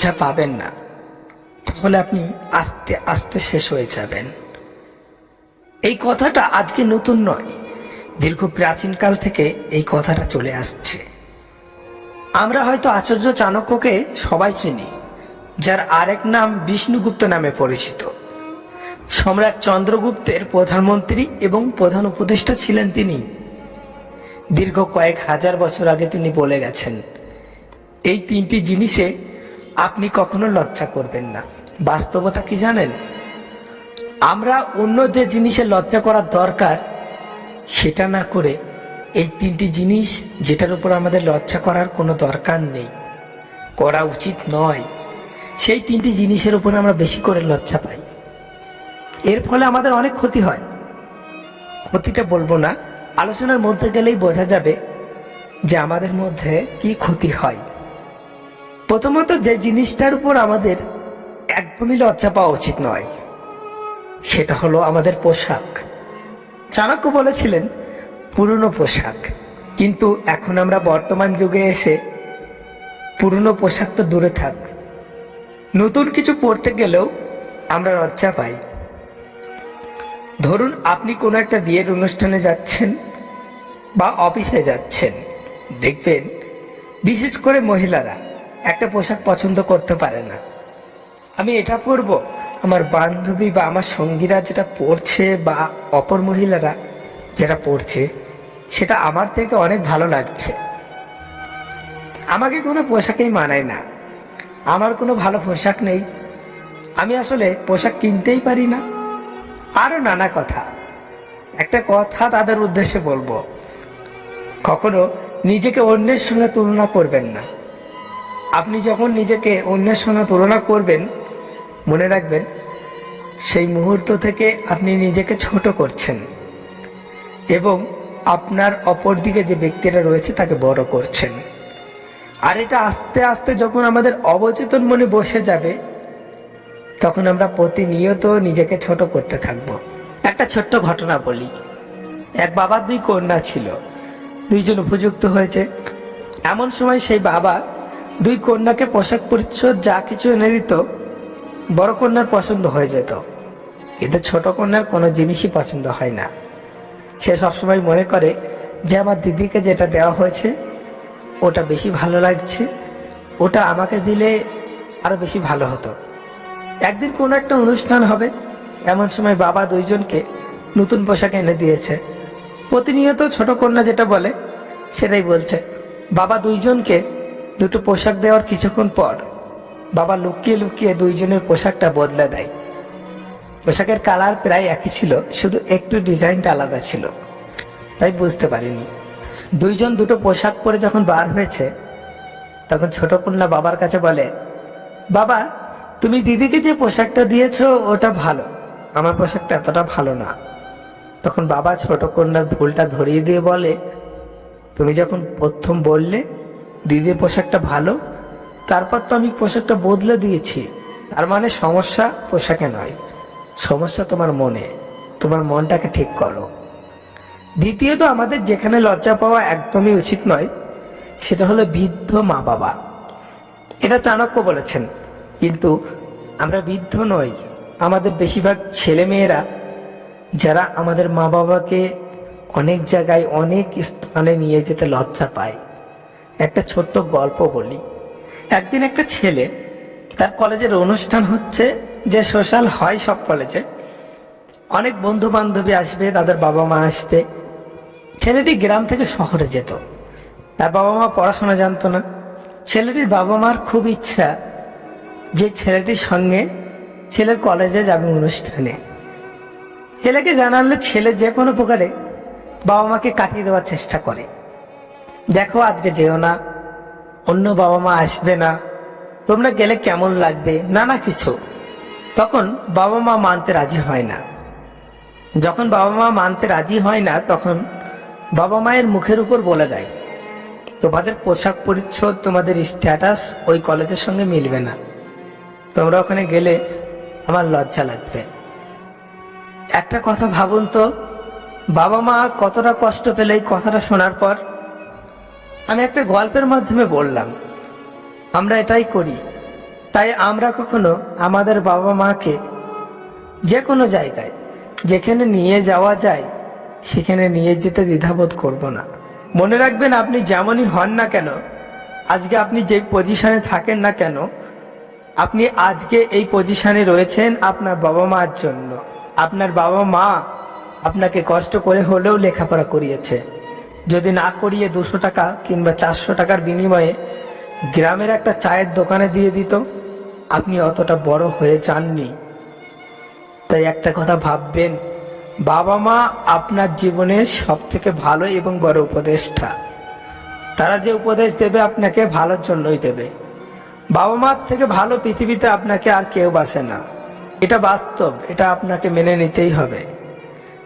লজ্জা পাবেন না, তাহলে আপনি আস্তে আস্তে শেষ হয়ে যাবেন। এই কথাটা আজকে নতুন নয়, দীর্ঘ প্রাচীনকাল থেকে এই কথাটা চলে আসছে। আমরা হয়তো আচার্য চাণক্যকে সবাই চিনি, যার আরেক নাম বিষ্ণুগুপ্ত নামে পরিচিত। সম্রাট চন্দ্রগুপ্তের প্রধানমন্ত্রী এবং প্রধান উপদেষ্টা ছিলেন তিনি। দীর্ঘ কয়েক হাজার বছর আগে তিনি বলে গেছেন, এই তিনটি জিনিসে আপনি কখনো লজ্জা করবেন না। বাস্তবতা কি জানেন? আমরা অন্য যে জিনিসে লজ্জা করার দরকার, সেটা না করে এই তিনটি জিনিস যেটার উপর আমাদের লজ্জা করার কোনো দরকার নেই। করা উচিত নয়। সেই তিনটি জিনিসের উপর আমরা বেশি করে লজ্জা পাই। এর ফলে আমাদের অনেক ক্ষতি হয়। ক্ষতিটা বলব না। আলোচনার মধ্যে গেলেই বোঝা যাবে যে আমাদের মধ্যে কি ক্ষতি হয়। প্রথমত যে জিনিসটার উপর আমাদের একদমই লজ্জা পাওয়া উচিত নয়, সেটা হলো আমাদের পোশাক। চাণক্য বলেছিলেন, পুরনো পোশাক। কিন্তু এখন আমরা বর্তমান যুগে এসে পুরনো পোশাক তো দূরে থাক। নতুন কিছু পড়তে গেলেও আমরা লজ্জা পাই। ধরুন আপনি কোনো একটা বিয়ের অনুষ্ঠানে যাচ্ছেন বা অফিসে যাচ্ছেন, দেখবেন বিশেষ করে মহিলারা একটা পোশাক পছন্দ করতে পারে না। আমি এটা পরবো। আমার বান্ধবী বা আমার সঙ্গীরা যেটা পরছে বা অপর মহিলারা যেটা পরছে, সেটা আমার থেকে অনেক ভালো লাগছে। আমাকে কোনো পোশাকেই মানায় না। আমার কোনো ভালো পোশাক নেই। আমি আসলে পোশাক কিনতেই পারি না। আরও নানা কথা। একটা কথা তাদের উদ্দেশ্যে বলব। কখনো নিজেকে অন্যের সঙ্গে তুলনা করবেন না। আপনি যখন নিজেকে অন্যের সঙ্গে তুলনা করবেন, মনে রাখবেন, সেই মুহূর্ত থেকে আপনি নিজেকে ছোট করছেন এবং আপনার অপর দিকে যে ব্যক্তিরা রয়েছে তাকে বড় করছেন। আর এটা আস্তে আস্তে যখন আমাদের অবচেতন মনে বসে যাবে, তখন আমরা প্রতিনিয়ত নিজেকে ছোট করতে থাকব। একটা ছোট্ট ঘটনা বলি। এক বাবার দুই কন্যা ছিল। দুইজন উপযুক্ত হয়েছে। এমন সময় সেই বাবা দুই কন্যাকে পোশাক পরিচ্ছদ যা কিছু এনে দিত, বড় কন্যার পছন্দ হয়ে যেত। কিন্তু ছোট কন্যার কোনো জিনিসই পছন্দ হয় না। সে সবসময় মনে করে যে আমার দিদিকে যেটা দেওয়া হয়েছে, ওটা বেশি ভালো লাগছে, ওটা আমাকে দিলে আরও বেশি ভালো হতো। একদিন কোনো একটা অনুষ্ঠান হবে, এমন সময় বাবা দুইজনকে নতুন পোশাক এনে দিয়েছে। প্রতিনিয়ত ছোট কন্যা যেটা বলে, সেটাই বলছে। বাবা দুইজনকে দুটো পোশাক দেওয়ার কিছুক্ষণ পর বাবা লুকিয়ে লুকিয়ে দুইজনের পোশাকটা বদলে দেয়। পোশাকের কালার প্রায় একই ছিল, শুধু একটু ডিজাইনটা আলাদা ছিল। তাই বুঝতে পারিনি। দুইজন দুটো পোশাক পরে যখন বার হয়েছে, তখন ছোট কন্যা বাবার কাছে বলে, বাবা, তুমি দিদিকে যে পোশাকটা দিয়েছ, ওটা ভালো। আমার পোশাকটা এতটা ভালো না। তখন বাবা ছোট কন্যার ভুলটা ধরিয়ে দিয়ে বলে, তুমি যখন প্রথম বললে দিদির পোশাকটা ভালো, তারপর তো আমি পোশাকটা বদলে দিয়েছি। তার মানে সমস্যা পোশাকে নয়, সমস্যা তোমার মনে। তোমার মনটাকে ঠিক করো। দ্বিতীয়ত, আমাদের যেখানে লজ্জা পাওয়া একদমই উচিত নয়, সেটা হলো বৃদ্ধ মা বাবা এটা চাণক্য বলেছেন, কিন্তু আমরা বৃদ্ধ নই। আমাদের বেশিরভাগ ছেলে মেয়েরা যারা আমাদের মা বাবাকে অনেক জায়গায় অনেক স্থানে নিয়ে যেতে লজ্জা পায়। একটা ছোট্ট গল্প বলি। একদিন একটা ছেলে, তার কলেজের অনুষ্ঠান হচ্ছে যে সোশ্যাল হয় সব কলেজে। অনেক বন্ধু বান্ধবী আসবে, তাদের বাবা মা আসবে। ছেলেটি গ্রাম থেকে শহরে যেত। তার বাবা মা পড়াশোনা জানতো না। ছেলেটির বাবা মার খুব ইচ্ছা যে ছেলেটির সঙ্গে ছেলের কলেজে যাবে অনুষ্ঠানে। ছেলেকে জানালে ছেলে যে কোনো প্রকারে বাবা মাকে কাটিয়ে দেওয়ার চেষ্টা করে। দেখো, আজকে যেও না। অন্য বাবা মা আসবে না। তোমরা গেলে কেমন লাগবে? নানা কিছু। তখন বাবা মা মানতে রাজি হয় না। যখন বাবা মা মানতে রাজি হয় না, তখন বাবা মায়ের মুখের উপর বলে দেয়, তোমাদের পোশাক পরিচ্ছদ, তোমাদের স্ট্যাটাস ওই কলেজের সঙ্গে মিলবে না। তোমরা ওখানে গেলে আমার লজ্জা লাগবে। একটা কথা ভাবুন তো, বাবা মা কতটা কষ্ট পেলে এই কথাটা শোনার পর। আমি একটা গল্পের মাধ্যমে বললাম, আমরা এটাই করি। তাই আমরা কখনো আমাদের বাবা মাকে যে কোনো জায়গায়, যেখানে নিয়ে যাওয়া যায়, সেখানে নিয়ে যেতে দ্বিধাবোধ করব না। মনে রাখবেন, আপনি যেমনই হন না কেন, আজকে আপনি যে পজিশনে থাকেন না কেন, আপনি আজকে এই পজিশনে রয়েছেন আপনার বাবা মার জন্য। আপনার বাবা মা আপনাকে কষ্ট করে হলেও লেখাপড়া করিয়েছে। যদি না করিয়ে দুশো টাকা কিংবা চারশো টাকার বিনিময়ে গ্রামের একটা চায়ের দোকানে দিয়ে দিত, আপনি অতটা বড় হয়ে যাননি। তাই একটা কথা ভাববেন, বাবা মা আপনার জীবনের সব থেকে ভালো এবং বড় উপদেষ্টা। তারা যে উপদেশ দেবে আপনাকে ভালোর জন্যই দেবে। বাবা মার থেকে ভালো পৃথিবীতে আপনাকে আর কেউ বাসে না। এটা বাস্তব, এটা আপনাকে মেনে নিতেই হবে।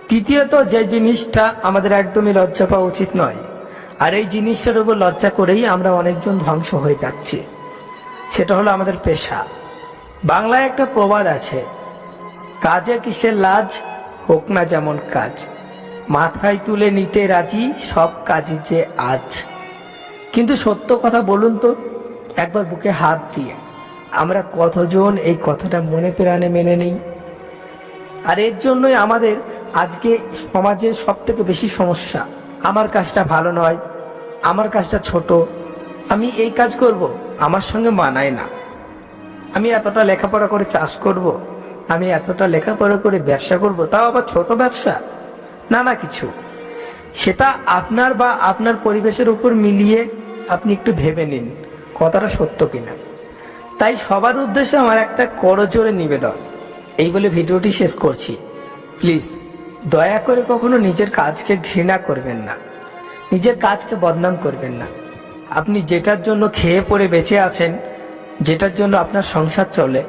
তৃতীয়ত, যে জিনিসটা আমাদের একদমই লজ্জা পাওয়া উচিত নয়। আর এই জিনিসটার উপর লজ্জা করেই আমরা অনেকজন ধ্বংস হয়ে যাচ্ছি। সেটা হলো আমাদের পেশা। বাংলায় একটা প্রবাদ আছে, কাজে কিসের লাজ, হোক না যেমন কাজ। মাথায় তুলে নিতে রাজি, সব কাজই যে আজ। কিন্তু সত্য কথা বলুন তো, একবার বুকে হাত দিয়ে। আমরা কতজন এই কথাটা মনে প্রাণে মেনে নেই? আর এর জন্যই আমাদের আজকে সমাজে সব থেকে বেশি সমস্যা। আমার কাজটা ভালো নয়, আমার কাজটা ছোট। আমি এই কাজ করব, আমার সঙ্গে মানায় না। আমি এতটা লেখাপড়া করে চাষ করব। আমি এতটা লেখাপড়া করে ব্যবসা করব, তাও আবার ছোট ব্যবসা? না না, কিছু। সেটা আপনার বা আপনার পরিবেশের উপর মিলিয়ে আপনি একটু ভেবে নিন, কথাটা সত্য কিনা। তাই সবার উদ্দেশ্যে আমার একটা করজোরে নিবেদন। এই বলে ভিডিওটি শেষ করছি। প্লিজ দয়া করে কখনো নিজের কাজকে ঘৃণা করবেন না। নিজের কাজকে বদনাম করবেন না। আপনি যেটার জন্য খেয়ে পড়ে বেঁচে আছেন, যেটার জন্য আপনার সংসার চলে